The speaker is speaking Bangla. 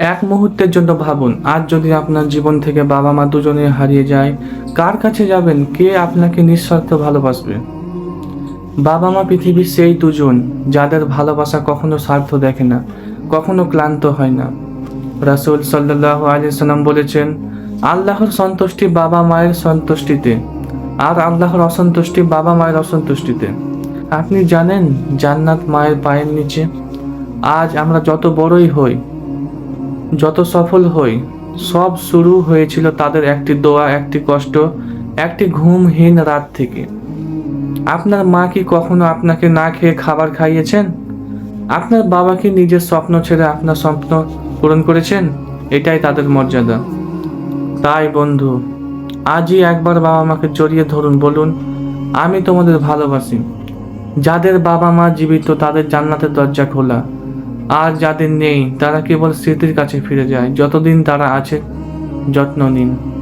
এক মুহূর্তের জন্য ভাবুন, আজ যদি আপনার জীবন থেকে বাবা মা দুজনে হারিয়ে যায়, কার কাছে যাবেন? কে আপনাকে নিঃস্বার্থ ভালোবাসবে? বাবা মা পৃথিবীর সেই দুজন যাদের ভালোবাসা কখনো স্বার্থ দেখে না, কখনো ক্লান্ত হয় না। রাসুল সাল্লাহ আলিয়াল্লাম বলেছেন, আল্লাহর সন্তুষ্টি বাবা মায়ের সন্তুষ্টিতে, আর আল্লাহর অসন্তুষ্টি বাবা মায়ের অসন্তুষ্টিতে। আপনি জানেন, জান্নাত মায়ের পায়ের নিচে। আজ আমরা যত বড়ই হই যত সফল হই, সব শুরু হয়েছিল তাদের একটি দোয়া, একটি কষ্ট, একটি ঘুমহীন রাত থেকে। আপনার মা কি কখনো আপনাকে না খেয়ে খাবার খাইয়েছেন? আপনার বাবা কি নিজের স্বপ্ন ছেড়ে আপনার স্বপ্ন পূরণ করেছেন? এটাই তাদের মর্যাদা। তাই বন্ধু, আজই একবার বাবা মাকে জড়িয়ে ধরুন, বলুন, আমি তোমাদের ভালোবাসি। যাদের বাবা মা জীবিত, তাদের জান্নাতের দরজা খোলা। আর যাদের নেই তারা কেবল স্মৃতির কাছে ফিরে যায়। যতদিন তারা আছে যত্ন নিন।